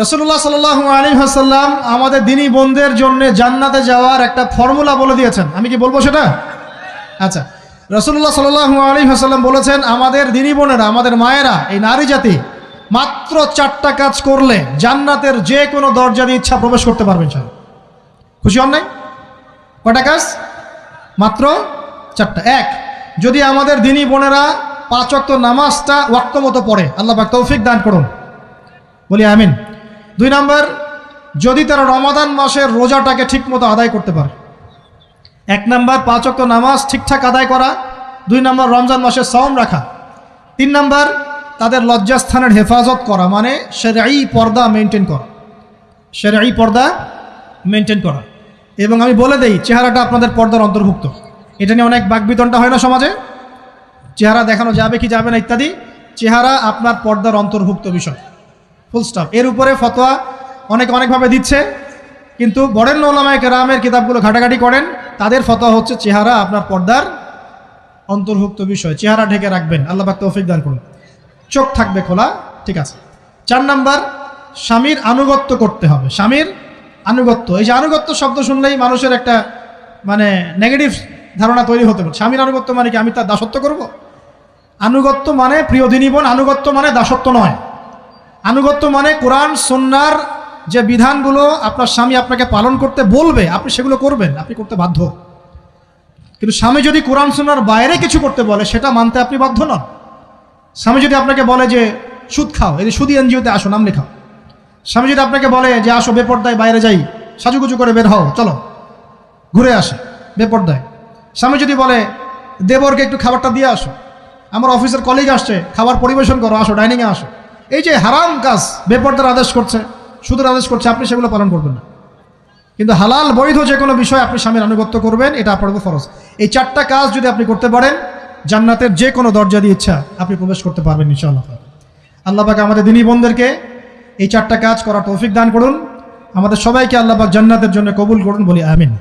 রসুল্লাহ সাল আলী হাসাল্লাম আমাদের দিনী বোনদের জন্য জান্নাতে যাওয়ার একটা ফর্মুলা বলে দিয়েছেন। আমি কি বলব সেটা? আচ্ছা। রসুল্লাহ সাল আলী হাসাল্লাম বলেছেন, আমাদের দিনী বোনেরা, আমাদের মায়েরা, এই নারী জাতি মাত্র চারটা কাজ করলে জান্নাতের যে কোনো দরজা দিয়ে ইচ্ছা প্রবেশ করতে পারবেন স্যার খুশি হন নাই? কটা কাজ? মাত্র চারটা। এক, যদি আমাদের দিনী বোনেরা পাঁচ অক্ত নামাজটা ওয়াক্ত মতো পড়ে, আল্লাহ তৌফিক দান করুন। বলি আমিন। দুই নম্বর, যদি তারা রমাদান মাসের রোজাটাকে ঠিকমতো আদায় করতে পারে। এক নম্বর, পাঁচ অক্ত নামাজ ঠিকঠাক আদায় করা। দুই নম্বর, রমজান মাসের সওম রাখা। তিন নম্বর, তাদের লজ্জাস্থানের হেফাজত করা মানে সেরাই পর্দা মেনটেন করা। সেরাই পর্দা মেনটেন করা। এবং আমি বলে দেই, চেহারাটা আপনাদের পর্দার অন্তর্ভুক্ত। এটা নিয়ে অনেক বাকবিতনটা হয় না সমাজে? চেহারা দেখানো যাবে কি যাবে না ইত্যাদি? চেহারা আপনার পর্দার অন্তর্ভুক্ত বিষয়। ফুল স্টপ এর উপরে ফতোয়া অনেক অনেকভাবে দিচ্ছে। কিন্তু বরেণ্য ওলামায় কেরামের কিতাবগুলো ঘাটাঘাটি করেন। তাদের ফতোয়া হচ্ছে চেহারা আপনার পর্দার অন্তর্ভুক্ত বিষয়। চেহারা ঢেকে রাখবেন। আল্লাহ পাক তৌফিক দান করুন। চোখ থাকবে খোলা। ঠিক আছে। চার নাম্বার, স্বামীর আনুগত্য করতে হবে। স্বামীর আনুগত্য। এই যে আনুগত্য শব্দ শুনলেই মানুষের একটা মানে নেগেটিভ ধারণা তৈরি হতে পারে। স্বামীর আনুগত্য মানে কি আমি তার দাসত্ব করব? আনুগত্য মানে প্রিয় দিনীবন আনুগত্য মানে দাসত্ব নয়। আনুগত্য মানে কোরআন সন্ন্যার যে বিধানগুলো আপনার স্বামী আপনাকে পালন করতে বলবে, আপনি সেগুলো করবেন, আপনি করতে বাধ্য। কিন্তু স্বামী যদি কোরআন সন্ন্যার বাইরে কিছু করতে বলে, সেটা মানতে আপনি বাধ্য নন। স্বামী যদি আপনাকে বলে যে, সুদ খাও, এই সুদি এনজিওতে আসো, নাম লেখাও। স্বামী যদি আপনাকে বলে যে, আসো বেপর্দায় বাইরে যাই, সাজুগুজু করে বের হও, চলো, ঘুরে আসে, বেপর্দায়। স্বামী যদি বলে, দেবরকে একটু খাবারটা দিয়ে আসো, আমার অফিসের কলিগ আসছে, খাবার পরিবেশন করো, আসো, ডাইনিংয়ে আসো। এই যে হারাম কাজ বেপর্দার আদেশ করছে, সুদের আদেশ করছে, আপনি সেগুলো পালন করবেন না। কিন্তু হালাল, বৈধ যে কোনো বিষয় আপনি স্বামীর আনুগত্য করবেন, এটা আপনার উপর ফরজ। এই চারটা কাজ যদি আপনি করতে পারেন, জান্নাতের যে কোনো দরজা দিয়ে ইচ্ছা আপনি প্রবেশ করতে পারবেন ইনশাআল্লাহ। আল্লাহ পাক আমাদের দিনী বোনদেরকে এই চারটা কাজ করার তৌফিক দান করুন। আমাদের সবাইকে আল্লাহ পাক জান্নাতের জন্য কবুল করুন বলি আমিন।